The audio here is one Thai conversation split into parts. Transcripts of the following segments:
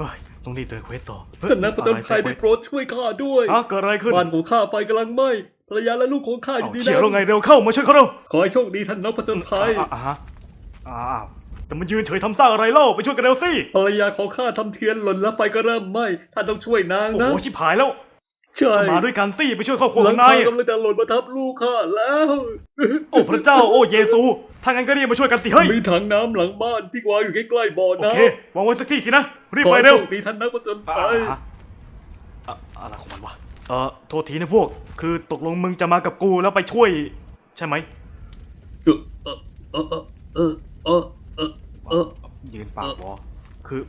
เฮ้ยต้องรีบเดินเควสต่อเฮ้ยท่านนักผจญภัยอะไรได้โปรดช่วยข้าด้วยฮะเกิดอะไรขึ้นบ้านของข้าไฟกำลังไหม้ภรรยาและลูกของข้าอเอายู่ในเฉียวนั้แล้วนไงเร็วเข้ามาช่วยเขาเร็วขอให้โชคดีท่านนักผจญภัยอะอะฮะอ้าวแต่มันยืนเฉยทำซ่าอะไรเล่าไปช่วยกันเร็วสิภรรยาของข้าทำเทียนหล่นแล้วไฟก็เริ่มไหม้ท่านต้องช่วยนางโอ้นะโหชิบหายแล้ว ใช่มาด้วยกันสิไปช่วยครอบครัวหขลัองงนายคากำลังจะหล่นมาทับลูกข้าแล้ว โอ้พระเจ้าโอ้เยซูถ้างั้นก็รีบมาช่วยกันสิเฮ้ยมีถังน้ำหลังบ้านที่วางอยู่ใกล้ๆบ่อโอน้เควางไว้สักที่สินะรีบำขอไปให้เร็วโชคดีท่านนักผจญอะภัยอะอะอะไรของมันวะเออโทษทีนะพวก คือตกลงมึงจะมากับกูแล้วไปช่วย ใช่ไหมเออเออเออเออเออเออเออยืนปากวอคือ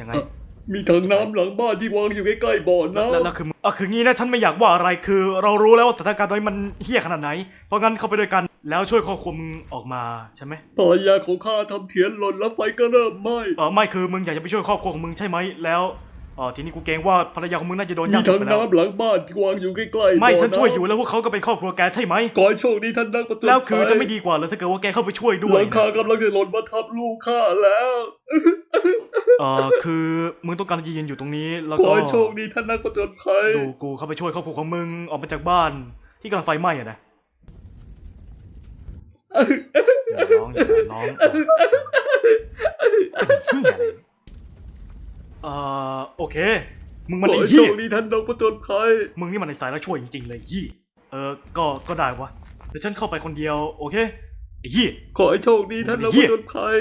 ยังไงเอ่อ มีถังน้ำหลังบ้านที่วางอยู่ใกล้ๆบ่อแล้วน้ำแล้วแล้วคืออะคืองี้นะฉันไม่อยากว่าอะไรคือ เรารู้แล้วว่าสถานการณ์ตอนนี้มันเฮี้ยขนาดไหน เพราะงั้นเข้าไปด้วยกันแล้วช่วยครอบครัวมึงออกมาใช่ไหมภรรยาของข้าทำเทียนหล่นแล้วไฟก็เริ่มไหม้เออไม่คือมึงอยากจะไปช่วยครอบครัวของมึงใช่ไหมแล้วเออทีนี้กูเกรงว่าภรรยาของมึงน่าจะโดนมีย่างถัศพงไปแล้วน้ำหลังบ้านที่วางอยู่ใกล้ๆไม่บ่ฉันช่วยอยู่ำแล้วพวกเขาก็เป็นครอบครัวแกใช่ไหมขอให้โชคดีท่านนักประจนแล้วคือจะภัยไม่ดีกว่าเหรอถ้าเกิดว่าแกเข้าไปช่วยด้หวยลังคากำลังจะหล่นมาทับลูกข้าแล้ว เออคือมึงต้องการจะยืนอยู่ตรงนี้ แล้วขอก็ให้โชคดีท่านนักประจนภัยดูกูเข้าไปช่วยครอบครัวของมึงออกมาจากบ้าน ที่กำลังไฟไหม้อะนะอย่าร้องอย่าร้องเป็นเหี้ยอะไรเอ่อโอเค มึงมันขอไอ้ให้โชเหี้ย คดีท่านนักประจนภัยมึงนี่มันในสายแล้วช่วยจริงๆเลยยี่ เออ ก็ ก็ได้วะเดี๋ยวฉันเข้าไปคนเดียว โอเคไอ้ยี่ ขอให้โชคดีท่านนักประจนภัย